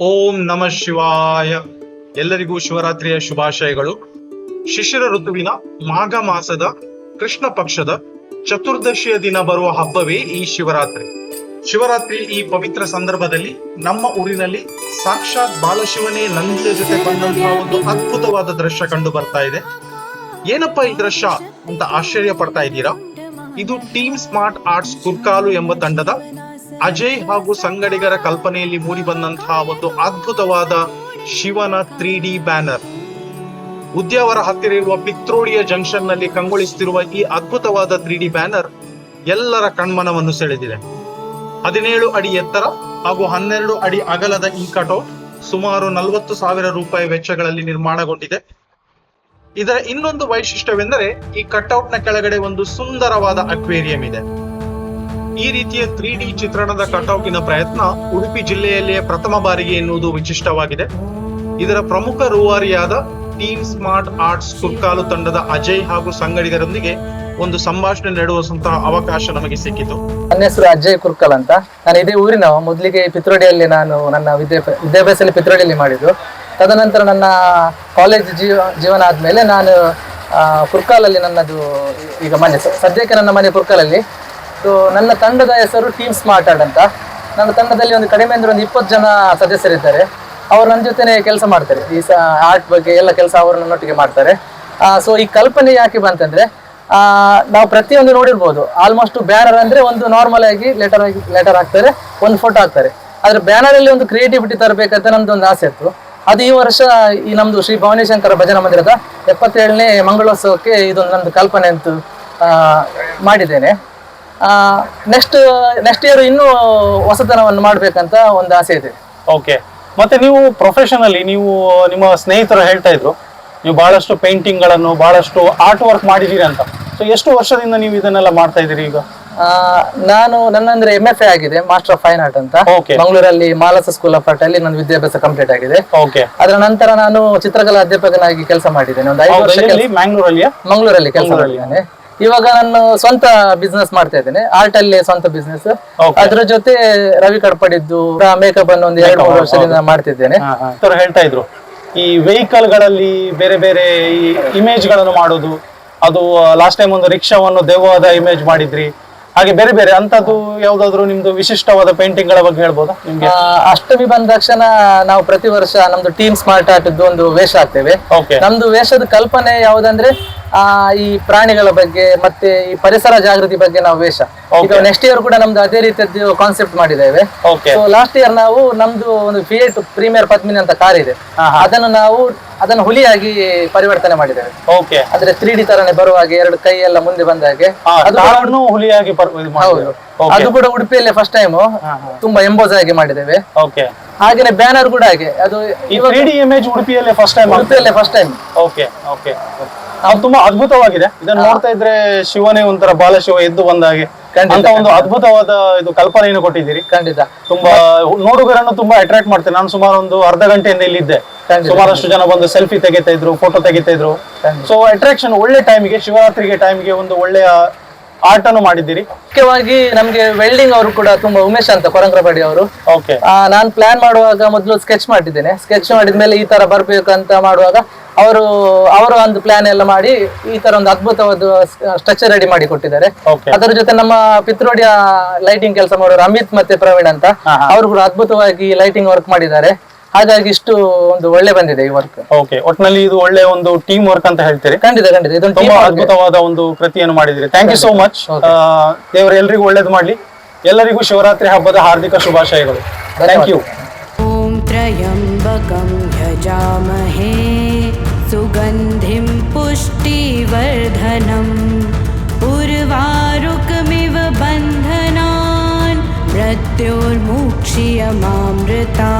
ಓಂ ನಮ ಶಿವಾಯ. ಎಲ್ಲರಿಗೂ ಶಿವರಾತ್ರಿಯ ಶುಭಾಶಯಗಳು. ಶಿಶಿರ ಋತುವಿನ ಮಾಘ ಮಾಸದ ಕೃಷ್ಣ ಪಕ್ಷದ ಚತುರ್ದಶಿಯ ದಿನ ಬರುವ ಹಬ್ಬವೇ ಈ ಶಿವರಾತ್ರಿ. ಶಿವರಾತ್ರಿ ಈ ಪವಿತ್ರ ಸಂದರ್ಭದಲ್ಲಿ ನಮ್ಮ ಊರಿನಲ್ಲಿ ಸಾಕ್ಷಾತ್ ಬಾಲಶಿವನೇ ನಂದಿಯ ಜೊತೆ ಬಂದಂತಹ ಒಂದು ಅದ್ಭುತವಾದ ದೃಶ್ಯ ಕಂಡು ಬರ್ತಾ ಇದೆ. ಏನಪ್ಪ ಈ ದೃಶ್ಯ ಅಂತ ಆಶ್ಚರ್ಯ ಪಡ್ತಾ ಇದ್ದೀರಾ? ಇದು ಟೀಮ್ ಸ್ಮಾರ್ಟ್ ಆರ್ಟ್ಸ್ ಕುರ್ಕಾಲು ಎಂಬ ತಂಡದ ಅಜಯ್ ಹಾಗೂ ಸಂಗಡಿಗರ ಕಲ್ಪನೆಯಲ್ಲಿ ಮೂಡಿ ಬಂದಂತಹ ಒಂದು ಅದ್ಭುತವಾದ ಶಿವನ ತ್ರೀ ಡಿ ಬ್ಯಾನರ್. ಉದ್ಯಾವರ ಹತ್ತಿರ ಇರುವ ಪಿತ್ರೋಡಿಯ ಜಂಕ್ಷನ್ನಲ್ಲಿ ಕಂಗೊಳಿಸುತ್ತಿರುವ ಈ ಅದ್ಭುತವಾದ ತ್ರೀ ಡಿ ಬ್ಯಾನರ್ ಎಲ್ಲರ ಕಣ್ಮನವನ್ನು ಸೆಳೆದಿದೆ. ಹದಿನೇಳು ಅಡಿ ಎತ್ತರ ಹಾಗೂ ಹನ್ನೆರಡು ಅಡಿ ಅಗಲದ ಈ ಕಟೌಟ್ ಸುಮಾರು ನಲವತ್ತು ಸಾವಿರ ರೂಪಾಯಿ ವೆಚ್ಚಗಳಲ್ಲಿ ನಿರ್ಮಾಣಗೊಂಡಿದೆ. ಇದರ ಇನ್ನೊಂದು ವೈಶಿಷ್ಟ್ಯವೆಂದರೆ ಈ ಕಟ್ಔಟ್ನ ಕೆಳಗಡೆ ಒಂದು ಸುಂದರವಾದ ಅಕ್ವೇರಿಯಂ ಇದೆ. ಈ ರೀತಿಯ ತ್ರೀ ಡಿ ಚಿತ್ರಣದ ಕಟೌಟಿನ ಪ್ರಯತ್ನ ಉಡುಪಿ ಜಿಲ್ಲೆಯಲ್ಲಿಯೇ ಪ್ರಥಮ ಬಾರಿಗೆ ಎನ್ನುವುದು ವಿಶಿಷ್ಟವಾಗಿದೆ. ಇದರ ಪ್ರಮುಖ ರೂವಾರಿಯಾದ ಟೀಮ್ ಸ್ಮಾರ್ಟ್ ಆರ್ಟ್ಸ್ ಕುರ್ಕಾಲು ತಂಡದ ಅಜಯ್ ಹಾಗೂ ಸಂಗಡಿಗರೊಂದಿಗೆ ಒಂದು ಸಂಭಾಷಣೆ ನಡೆಸುವಂತಹ ಅವಕಾಶ ನಮಗೆ ಸಿಕ್ಕಿತು. ನನ್ನ ಹೆಸರು ಅಜಯ್ ಕುರ್ಕಲ್ ಅಂತ. ನಾನು ಇದೇ ಊರಿನ ಮೊದಲಿಗೆ ಪಿತ್ರೋಡಿಯಲ್ಲಿ ನಾನು ನನ್ನ ವಿದ್ಯಾಭ್ಯಾಸ ವಿದ್ಯಾಭ್ಯಾಸದಲ್ಲಿ ಪಿತ್ರೋಡಿಯಲ್ಲಿ ಮಾಡಿದ್ದು. ತದನಂತರ ನನ್ನ ಕಾಲೇಜ್ ಜೀವ, ಜೀವನ ಆದಮೇಲೆ ನಾನು ಕುರ್ಕಾಲಲ್ಲಿ ನನ್ನದು ಈಗ ಮನೆ ಸದ್ಯಕ್ಕೆ ನನ್ನ ಮನೆ ಕುರ್ಕಾಲಲ್ಲಿ. ಸೊ ನನ್ನ ತಂಡದ ಹೆಸರು ಟೀಮ್ ಸ್ಮಾರ್ಟ್ ಆರ್ಟ್ ಅಂತ. ನನ್ನ ತಂಡದಲ್ಲಿ ಒಂದು ಕಡಿಮೆ ಅಂದ್ರೆ ಒಂದು ಇಪ್ಪತ್ತು ಜನ ಸದಸ್ಯರಿದ್ದಾರೆ. ಅವರು ನನ್ನ ಜೊತೆನೆ ಕೆಲಸ ಮಾಡ್ತಾರೆ. ಈ ಸ, ಆರ್ಟ್ ಬಗ್ಗೆ ಎಲ್ಲ ಕೆಲಸ ಅವರು ನನ್ನೊಟ್ಟಿಗೆ ಮಾಡ್ತಾರೆ ಸೊ ಈ ಕಲ್ಪನೆ ಯಾಕೆ ಬಂತಂದ್ರೆ ನಾವು ಪ್ರತಿಯೊಂದು ನೋಡಿರ್ಬೋದು. ಆಲ್ಮೋಸ್ಟ್ ಬ್ಯಾನರ್ ಅಂದ್ರೆ ಒಂದು ನಾರ್ಮಲ್ ಆಗಿ ಲೆಟರ್ ಆಗಿ ಲೆಟರ್ ಹಾಕ್ತಾರೆ, ಒಂದು ಫೋಟೋ ಹಾಕ್ತಾರೆ. ಆದರೆ ಬ್ಯಾನರಲ್ಲಿ ಒಂದು ಕ್ರಿಯೇಟಿವಿಟಿ ತರಬೇಕಂತ ನಮ್ದು ಒಂದು ಆಸೆ ಇತ್ತು. ಅದು ಈ ವರ್ಷ ಈ ನಮ್ಮದು ಶ್ರೀ ಭವಾನಿಶಂಕರ ಭಜನಾ ಮಂದಿರದ ಎಪ್ಪತ್ತೇಳನೇ ಮಂಗಳೋತ್ಸವಕ್ಕೆ ಇದೊಂದು ನಮ್ಮದು ಕಲ್ಪನೆ ಅಂತ ಮಾಡಿದ್ದೇನೆ. ನೆಕ್ಸ್ಟ್ ನೆಕ್ಸ್ಟ್ ಇಯರ್ ಇನ್ನೂ ಹೊಸತನವನ್ನು ಮಾಡಬೇಕಂತ ಒಂದು ಆಸೆ ಇದೆ. ಓಕೆ ಮತ್ತೆ ನೀವು ಪ್ರೊಫೆಷನಲಿ ನೀವು ನಿಮ್ಮ ಸ್ನೇಹಿತರು ಹೇಳ್ತಾ ಇದ್ರು ನೀವು ಬಹಳಷ್ಟು ಪೇಂಟಿಂಗ್ಗಳನ್ನು ಬಹಳಷ್ಟು ಆರ್ಟ್ ವರ್ಕ್ ಮಾಡಿದೀರಿ ಅಂತ. ಸೊ ಎಷ್ಟು ವರ್ಷದಿಂದ ನೀವು ಇದನ್ನೆಲ್ಲ ಮಾಡ್ತಾ ಇದ್ದೀರಿ ಈಗ? ಆ, ನಾನು ನನ್ನಂದ್ರೆ ಎಂ ಎಫ್ ಎ ಆಗಿದೆ ಮಾಸ್ಟರ್ ಆಫ್ ಫೈನ್ ಆರ್ಟ್ ಅಂತ. Okay. ಮಂಗಳೂರಲ್ಲಿ ಮಾಲಸ ಸ್ಕೂಲ್ ಆಫ್ ಆರ್ಟ್ ಅಲ್ಲಿ ನನ್ನ ವಿದ್ಯಾಭ್ಯಾಸ ಕಂಪ್ಲೀಟ್ ಆಗಿದೆ. ಓಕೆ ಅದರ ನಂತರ ನಾನು ಚಿತ್ರಕಲಾ ಅಧ್ಯಾಪಕನಾಗಿ ಕೆಲಸ ಮಾಡಿದ್ದೇನೆ ಒಂದು ಐದು ವರ್ಷ ಮಂಗಳೂರಲ್ಲಿ ಕೆಲಸ ಮಾಡಿದ್ದೇನೆ. ಇವಾಗ ನಾನು ಸ್ವಂತ ಬಿಸ್ನೆಸ್ ಮಾಡ್ತಾ ಇದ್ದೇನೆ. ಆರ್ಟ್ ಅಲ್ಲಿ ಸ್ವಂತ ಬಿಸ್ನೆಸ್. ಅದ್ರ ಜೊತೆ ರವಿ ಕಡ್ಪಡಿದ್ದು ಮೇಕಪ್ ಅನ್ನು ಒಂದು ಎರಡು ಮೂರು ವರ್ಷದಿಂದ ಮಾಡ್ತಿದ್ದೇನೆ ಹೇಳ್ತಾ ಇದ್ರು. ಈ ವೆಹಿಕಲ್ಗಳಲ್ಲಿ ಬೇರೆ ಬೇರೆ ಈ ಇಮೇಜ್ಗಳನ್ನು ಮಾಡೋದು ಅದು ಲಾಸ್ಟ್ ಟೈಮ್ ಒಂದು ರಿಕ್ಷಾವನ್ನು ದೇವಾದ ಇಮೇಜ್ ಮಾಡಿದ್ರಿ. ಹಾಗೆ ಬೇರೆ ಬೇರೆ ಅಂತದ್ದು ಯಾವ್ದಾದ್ರು ನಿಮ್ದು ವಿಶಿಷ್ಟವಾದ ಪೇಂಟಿಂಗ್ಗಳ ಬಗ್ಗೆ ಹೇಳ್ಬೋದಾ ನಿಮ್ಗೆ? ಅಷ್ಟಮಿ ಬಂದ ತಕ್ಷಣ ನಾವು ಪ್ರತಿ ವರ್ಷ ನಮ್ದು ಟೀಮ್ ಸ್ಮಾರ್ಟ್ ಆರ್ಟ್ ಒಂದು ವೇಷ ಹಾಕ್ತೇವೆ. ನಮ್ದು ವೇಷದ ಕಲ್ಪನೆ ಯಾವುದಂದ್ರೆ ಆ ಈ ಪ್ರಾಣಿಗಳ ಬಗ್ಗೆ ಮತ್ತೆ ಈ ಪರಿಸರ ಜಾಗೃತಿ ಬಗ್ಗೆ ನಾವು ವೇಷ. ಈಗ ನೆಕ್ಸ್ಟ್ ಇಯರ್ ಕೂಡ ನಮ್ದು ಅದೇ ರೀತಿಯದ್ದು ಕಾನ್ಸೆಪ್ಟ್ ಮಾಡಿದ್ದೇವೆ. ಸೊ ಲಾಸ್ಟ್ ಇಯರ್ ನಾವು ನಮ್ದು ಒಂದು ಫಿಯೇಟ್ ಪ್ರೀಮಿಯರ್ ಪದ್ಮಿನಿ ಅಂತ ಕಾರ್ ಇದೆ. ಅದನ್ನು ನಾವು ಅದನ್ನು ಹುಲಿಯಾಗಿ ಪರಿವರ್ತನೆ ಮಾಡಿದ್ದೇವೆ. ಓಕೆ ಅಂದ್ರೆ ತ್ರೀ ಡಿ ತರನೇ ಬರುವ ಹಾಗೆ ಎರಡು ಕೈ ಎಲ್ಲ ಮುಂದೆ ಬಂದ ಹಾಗೆ. ಅದು ಹುಲಿಯಾಗಿ ಅದು ಕೂಡ ಉಡುಪಿಯಲ್ಲೇ ಫಸ್ಟ್ ಟೈಮ್ ತುಂಬಾ ಎಂಬೋಸ್ ಆಗಿ ಮಾಡಿದ್ದೇವೆ. ಓಕೆ ಹಾಗೇನೆ ಬ್ಯಾನರ್ ಕೂಡ ಹಾಗೆ. ಅದು ಇಮೇಜ್ ಉಡುಪಿಯಲ್ಲೇ ಫಸ್ಟ್ ಟೈಮ್ ಉಡುಪಿಯಲ್ಲೇ ಫಸ್ಟ್ ಟೈಮ್ ಓಕೆ ಓಕೆ ತುಂಬಾ ಅದ್ಭುತವಾಗಿದೆ. ಇದನ್ನ ನೋಡ್ತಾ ಇದ್ರೆ ಶಿವನೇ ಒಂಥರ ಬಾಲಶಿವ ಎದ್ದು ಬಂದ ಹಾಗೆ. ಅಂತ ಒಂದು ಅದ್ಭುತವಾದ ಇದು ಕಲ್ಪನೆಯನ್ನು ಕೊಟ್ಟಿದ್ದೀರಿ. ಖಂಡಿತ. ತುಂಬಾ ನೋಡುಗರನ್ನು ತುಂಬಾ ಅಟ್ರಾಕ್ಟ್ ಮಾಡ್ತೇನೆ. ನಾನು ಸುಮಾರು ಒಂದು ಅರ್ಧ ಗಂಟೆಯಿಂದ ಇಲ್ಲಿದ್ದೆ. ಸುಮಾರಷ್ಟು ಜನ ಬಂದು ಸೆಲ್ಫಿ ತೆಗಿತಾ ಇದ್ರು ಫೋಟೋ ತೆಗಿತಾ ಇದ್ರು. ಸೊ ಅಟ್ರಾಕ್ಷನ್ ಒಳ್ಳೆ ಟೈಮ್ಗೆ ಶಿವರಾತ್ರಿಗೆ ಟೈಮ್ಗೆ ಒಂದು ಒಳ್ಳೆಯ ಆರ್ಟ್ ಅನ್ನು ಮಾಡಿದ್ದೀರಿ. ಮುಖ್ಯವಾಗಿ ನಮ್ಗೆ ವೆಲ್ಡಿಂಗ್ ಅವರು ಕೂಡ ತುಂಬಾ ಉಮೇಶ್ ಅಂತ ಕೊರಂಗ್ರಪಾಡಿ ಅವರು. ಓಕೆ ನಾನು ಪ್ಲಾನ್ ಮಾಡುವಾಗ ಮೊದಲು ಸ್ಕೆಚ್ ಮಾಡಿದ್ದೇನೆ ಸ್ಕೆಚ್ ಮಾಡಿದ್ಮೇಲೆ ಈ ತರ ಬರ್ಬೇಕು ಅಂತ ಮಾಡುವಾಗ ಅವರು ಅವರು ಒಂದು ಪ್ಲಾನ್ ಎಲ್ಲ ಮಾಡಿ ಈ ತರ ಒಂದು ಅದ್ಭುತವಾದ ಸ್ಟ್ರಕ್ಚರ್ ರೆಡಿ ಮಾಡಿ ಕೊಟ್ಟಿದ್ದಾರೆ. ಅದರ ಜೊತೆ ನಮ್ಮ ಪಿತ್ರೋಡಿಯ ಲೈಟಿಂಗ್ ಕೆಲಸ ಮಾಡೋರು ಅಮಿತ್ ಮತ್ತೆ ಪ್ರವೀಣ್ ಅಂತ. ಅವರು ಕೂಡ ಅದ್ಭುತವಾಗಿ ಲೈಟಿಂಗ್ ವರ್ಕ್ ಮಾಡಿದ್ದಾರೆ. ಹಾಗಾಗಿ ಇಷ್ಟು ಒಂದು ಒಳ್ಳೆ ಬಂದಿದೆ ಈ ವರ್ಕ್ ಓಕೆ ಒಟ್ಟಿನಲ್ಲಿ ಇದು ಒಳ್ಳೆ ಒಂದು ಟೀಮ್ ವರ್ಕ್ ಅಂತ ಹೇಳ್ತೀರಿ? ಖಂಡಿತ ಖಂಡಿತ. ಇದೊಂದು ತುಂಬಾ ಅದ್ಭುತವಾದ ಒಂದು ಕೃತಿಯನ್ನು ಮಾಡಿದಿರಿ ಥ್ಯಾಂಕ್ ಯು ಸೋ ಮಚ್ ದೇವರು ಎಲ್ರಿಗೂ ಒಳ್ಳೇದು ಮಾಡ್ಲಿ. ಎಲ್ಲರಿಗೂ ಶಿವರಾತ್ರಿ ಹಬ್ಬದ ಹಾರ್ದಿಕ ಶುಭಾಶಯಗಳು. ಥ್ಯಾಂಕ್ ಯು ಓಂ ತ್ರಯಂಬಕಂ ಯಜಾಮಹೇ सुगन्धिं पुष्टिवर्धनम् उर्वारुकमिव बन्धनान् मृत्योर्मुक्षीयमामृता